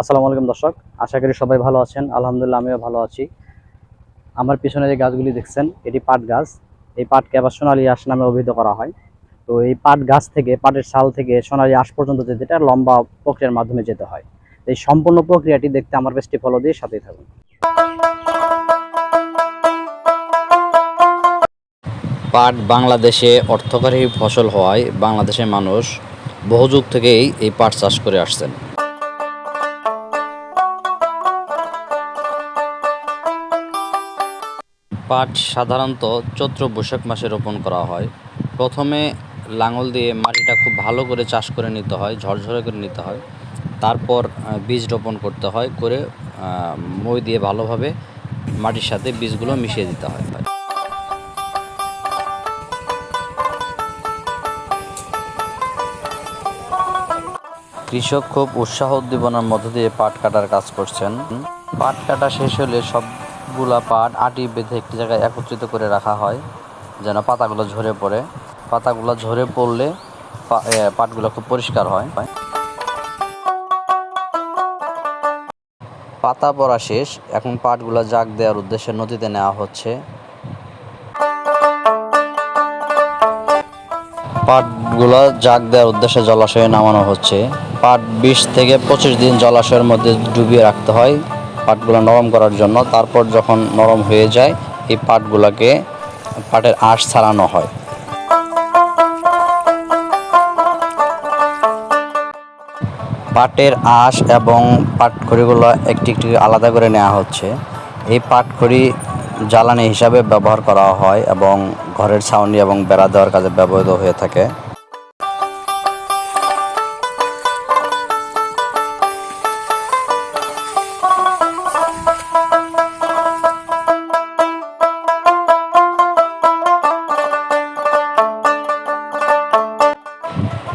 আসসালামু আলাইকুম দর্শক, আশা করি সবাই ভালো আছেন। আলহামদুলিল্লাহ, আমিও ভালো আছি। আমার পিছনে যে গাছগুলি দেখছেন, এটি পাট গাছ। এই পাটকে আবার সোনালী আঁশ নামে অভিহিত করা হয়। তো এই পাট গাছ থেকে, পাটের ছাল থেকে সোনালী আঁশ পর্যন্ত যেতে এটা লম্বা প্রক্রিয়ার মাধ্যমে যেতে হয়। এই সম্পূর্ণ প্রক্রিয়াটি দেখতে আমার বেশটি ফলো দিয়ে সাথেই থাকুন। পাট বাংলাদেশে অর্থকারী ফসল হওয়ায় বাংলাদেশের মানুষ বহু যুগ থেকেই এই পাট চাষ করে আসছেন। পাট সাধারণত চৈত্র বৈশাখ মাসে রোপণ করা হয়। প্রথমে লাঙল দিয়ে মাটিটা খুব ভালো করে চাষ করে নিতে হয়, ঝরঝরে করে নিতে হয়। তারপর বীজ রোপণ করতে হয়, করে মই দিয়ে ভালোভাবে মাটির সাথে বীজগুলো মিশিয়ে দিতে হয়। কৃষক খুব উৎসাহ উদ্দীপনার মধ্য দিয়ে পাট কাটার কাজ করছেন। পাট কাটা শেষ হলে সবগুলা পাট, আটি বেঁধে একটি জায়গায় একত্রিত করে রাখা হয়, যেন পাতাগুলো ঝরে পড়ে। পাতাগুলো ঝরে পড়লে পাটগুলো খুব পরিষ্কার হয়। পাতা পড়া শেষ, এখন পাটগুলো জাগ দেওয়ার উদ্দেশ্যে নদীতে নেওয়া হচ্ছে। পাটগুলো জাগ দেওয়ার উদ্দেশ্যে জলাশয়ে নামানো হচ্ছে। পাট বিশ থেকে পঁচিশ দিন জলাশয়ের মধ্যে ডুবিয়ে রাখতে হয়। পাটগুলো নরম করার জন্য তারপর যখন নরম হয়ে যায়, এই পাটগুলোকে পাটের আঁশ ছাড়ানো হয়। পাটের আঁশ এবং পাটখড়িগুলো একটি একটি আলাদা করে নেওয়া হচ্ছে। এই পাটখড়ি জ্বালানি হিসাবে ব্যবহার করা হয় এবং ঘরের ছাউনি এবং বেড়া দেওয়ার কাজে ব্যবহৃত হয়ে থাকে।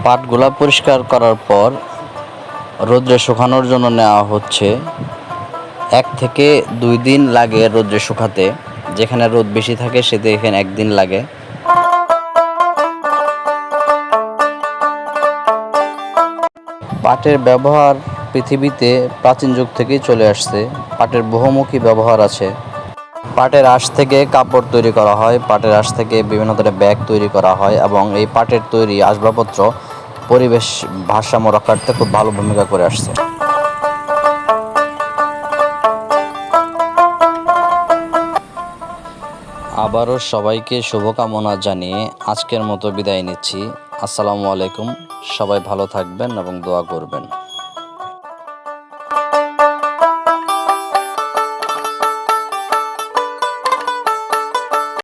পাটগুলা পরিষ্কার করার পর রোদ্রে শুকানোর জন্য নেওয়া হচ্ছে। এক থেকে দুই দিন লাগে রোদ্রে শুকাতে। যেখানে রোদ বেশি থাকে, সেতে এখানে একদিন লাগে। পাটের ব্যবহার পৃথিবীতে প্রাচীন যুগ থেকেই চলে আসছে। পাটের বহুমুখী ব্যবহার আছে। পাটের আঁশ থেকে কাপড় তৈরি করা হয়। পাটের আঁশ থেকে বিভিন্ন ধরনের ব্যাগ তৈরি করা হয় এবং এই পাটের তৈরি আসবাবপত্র পরিবেশ ভারসাম্য রক্ষার্থে খুব ভালো ভূমিকা করে আসছে। আবারও সবাইকে শুভকামনা জানিয়ে আজকের মতো বিদায় নিচ্ছি। আসসালামু আলাইকুম। সবাই ভালো থাকবেন এবং দোয়া করবেন।